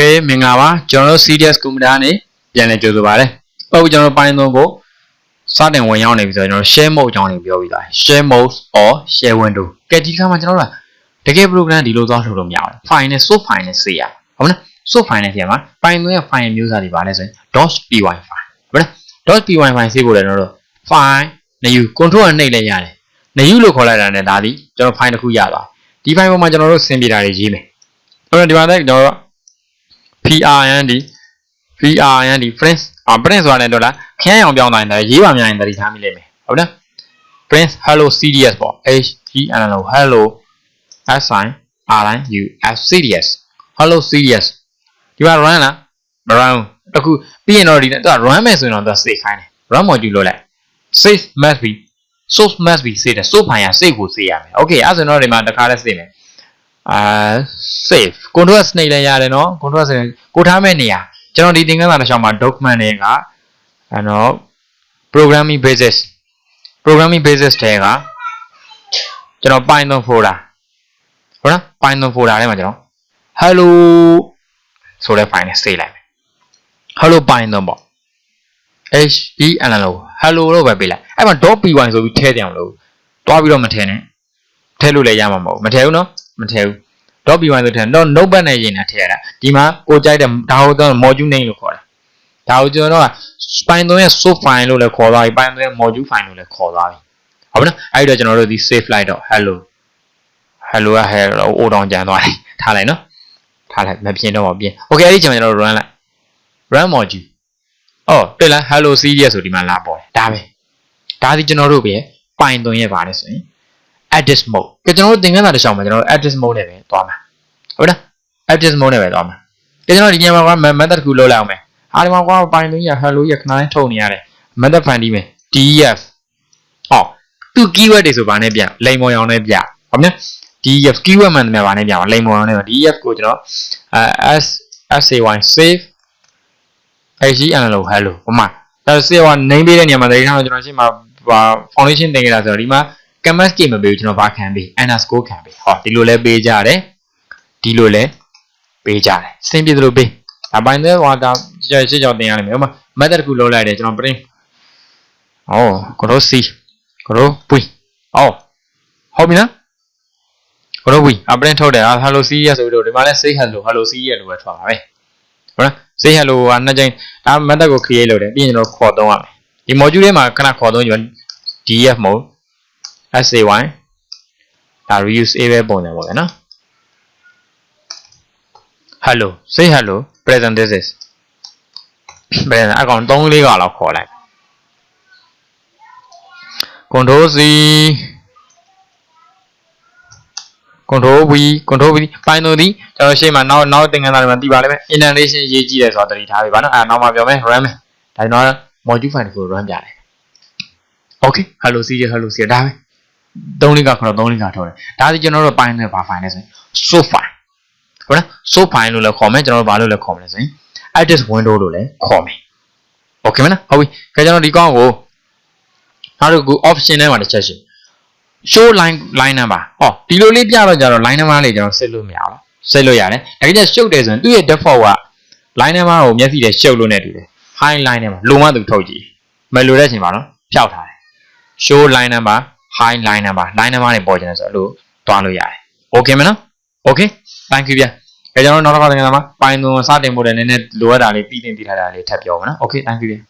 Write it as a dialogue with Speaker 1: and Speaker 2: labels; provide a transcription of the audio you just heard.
Speaker 1: Okay မင်္ဂလာပါကျွန်တော်တို့ CDS Computer နဲ့ပြန်လည်ကြိုဆိုပါရစေ။အခုကျွန်တော်တို့ Python ကိုစတင်ဝင်ရောက်နေပြီဆိုတော့ကျွန်တော် share mode အကြောင်းတွေပြောပြီးသား share mode or share window ကဲဒီခါမှာကျွန်တော်တို့ကတကယ် program ဒီလိုသွားထုတ်လို့မရဘူး။ file နဲ့ source file နဲ့စေရဟုတ်မလား source file နဲ့စေရမှာ Python ရဲ့ file မျိုးစားတွေပါလဲဆိုရင် .py file ဟုတ်လား .py file စေဖို့လည်းကျွန်တော်တို့ file နေယူ control နဲ့နှိပ်လိုက်ရတယ်။နေယူလို့ခေါ်လိုက်တာနဲ့ဒါဒီကျွန်တော် file တစ်ခုရသွား။ဒီ file ပေါ်မှာကျွန်တော်တို့ဆင်ပြေတာတွေရေးမယ်။အဲ့တော့ဒီမှာလည်းကျွန်တော်တို့ PRND PRND prince အာ prince ဆိုတာလည်းတော့လားခရမ်းအောင်ပြောင်းတိုင်းတယ်ရေးပါများရင်တတိထားမိလိမ့်မယ်ဟုတ်လား prince hello cds ပေါ့ h g n l hello s i r i u s cds hello cds ဒီမှာ run လားမ run တခုပြီးရင်တော့ဒီသူက run မယ်ဆိုရင်တော့သူ save ခိုင်းတယ် run module လို့လိုက် save must be source must be save တယ် source file ရ save ကို save ရမယ် okay အဲ့ဆိုတော့ဒီမှာတခါလဲ save မယ် အာ save control s နှိပ်လဲရတယ်နော် control s ကိုထားမဲ့နေရာကျွန်တော်ဒီသင်ခန်းစာတစ်လျှောက်မှာ document တွေကအဲ့တော့ programming basis programming basis တဲကကျွန်တော် Python folder ဟုတ်လား Python folder ထဲမှာကျွန်တော် hello ဆိုတဲ့ file နဲ့ save လိုက်မယ် hello Python ပေါ့ h e l l o hello လို့ပဲပေးလိုက်အဲ့မှာ .py ဆိုပြီးထည့်တယ်အောင်လို့တွားပြီးတော့မထည့်နဲ့ထည့်လို့လည်းရမှာမဟုတ်ဘူးမထည့်ဘူးနော် မထည့်ဘူး .py ဆိုထည့်တော့ notepad နဲ့ရေးနေထည့်ရတာဒီမှာကိုကြိုက်တဲ့ဒါကိုတော့ module name လို့ခေါ်တာဒါကိုကျွန်တော်က Python ရဲ့ source file လို့လည်းခေါ်သွားပြီ Python ရဲ့ module file လို့လည်းခေါ်သွားပြီဟုတ်ပြီနော်အဲ့တော့ကျွန်တော်တို့ဒီ save လိုက်တော့ hello hello က hello အိုတောင်ကြံသွားတယ်ထားလိုက်နော်ထားလိုက်မပြင်းတော့မပြင်း okay အဲ့ဒီချိန်မှာကျွန်တော် run လိုက် run module အော်တွေ့လား hello cds ဆိုဒီမှာလာပေါ်တယ်ဒါပဲဒါဒီကျွန်တော်တို့ပဲ Python ရဲ့ပါတယ်ဆိုရင် edit mode ကကျွန်တော်တို့သင်ခန်းစာတစ်ချောင်းမှာကျွန်တော်တို့ edit mode နဲ့ပဲသွားမှာဟုတ်လား edit mode နဲ့ပဲသွားမှာကကျွန်တော်ဒီညမှာက method တစ်ခုလုပ်လိုက်အောင်မယ်အားဒီမှာကွာ Python ရ hello ရခဏလေးထုတ်နေရတယ် method ဖန်တီးမယ် def ဟောသူ keyword တွေဆိုဗာနဲ့ပြလိမ်မော်ရောင်နဲ့ပြဟုတ်မလား def keyword မှန်တယ်ဗာနဲ့ပြပါလိမ်မော်ရောင်နဲ့ def ကိုကျွန်တော်အဲ s say save HGN လို့ hello ဟိုမှာဒါစေဟို name ပေးတဲ့နေရာမှာတတိထားတော့ကျွန်တော်ရှင်းမှာ foundation တင်ခဲ့တာဆိုတော့ဒီမှာ canvas key မပေးဘူးကျွန်တော်ဘာခံပေး underscore ခံပေးဟောဒီလိုလဲပေးကြတယ်ဒီလိုလဲပေးကြတယ်စင်ပြသလိုပေးအပိုင်းသေးဟောဒါရှင်းကြောင်တင်ရလိမ့်မယ်ဟိုမှာ method တစ်ခုလုံးလိုက်တယ်ကျွန်တော် print ဩ control c control v ဩဟုတ်ပြီနော် control v အ print ထုတ်တယ်အာ hello c ရဆိုပြီးတော့ဒီမှာလဲ say hello hello c ရလို့ပဲထွက်ပါပဲဟုတ်လား say hello ကနှစ်ကြိမ်ဒါ method ကို create လုပ်တယ်ပြီးရင်ကျွန်တော်ခေါ်သုံးရမယ်ဒီ module ထဲမှာခဏခေါ်သုံးကြ df mode say ဒါ reuse a ပဲပုံတယ်ပေါ့ဗျာနော် hello say hello present this is present အကောင်3 4ကလောက်ခေါ်လိုက် control c control v control v Python ဒီကျွန်တော်ရှေ့မှာနောက်နောက်သင်ခန်းစာတွေမှာသိပါလိမ့်မယ် indentation ရေးကြည့်တယ်ဆိုတာသတိထားပြီဗာနော်အဲနောက်မှပြောမယ် run မယ်ဒါကျွန်တော် module file ကို run ပြတယ် okay hello c hello c ဒါပဲ 3လေးကခေါ်တော့3လေးကထောက်တယ်ဒါစီကျွန်တော်တို့ Python နဲ့ဘာ file လဲဆိုရင် source file ဟုတ်လား source file လို့လည်းခေါ်မယ်ကျွန်တော်တို့ဘာလို့လဲခေါ်မလဲဆိုရင် edit window လို့လည်းခေါ်မယ် okay မလားဟုတ်ပြီခင်ဗျာကျွန်တော်ဒီကောင်းကိုနောက်တစ်ခု option ထဲမှာတစ်ချက်ရှိ show line line number ဟောဒီလိုလေးပြတော့ကြတော့ line number လေးကျွန်တော်ဆက်လို့မရဘူးဆက်လို့ရတယ်ဒါကြတဲ့ရှုပ်တယ်ဆိုရင်သူ့ရဲ့ default က line number ကိုမျက်စိနဲ့ရှုပ်လို့နေတူတယ် high line ထဲမှာလုံမသူထုတ်ကြည့်မလိုတဲ့အချိန်ပါနော်ဖျောက်ထားတယ် show line number high line number line number တွေပေါ်ကျင်တယ်ဆိုတော့အဲ့လိုတွားလို့ရတယ် okay မနော် okay thank you ဗျာအဲကျွန်တော်တို့နောက်တစ်ခါသင်ခန်းစာမှာ Python စတင်ဖို့တဲ့နည်းနည်းလိုအပ်တာလေးပြီးတင်တည်ထားတာလေးထပ်ပြောပါနော် okay thank you ဗျာ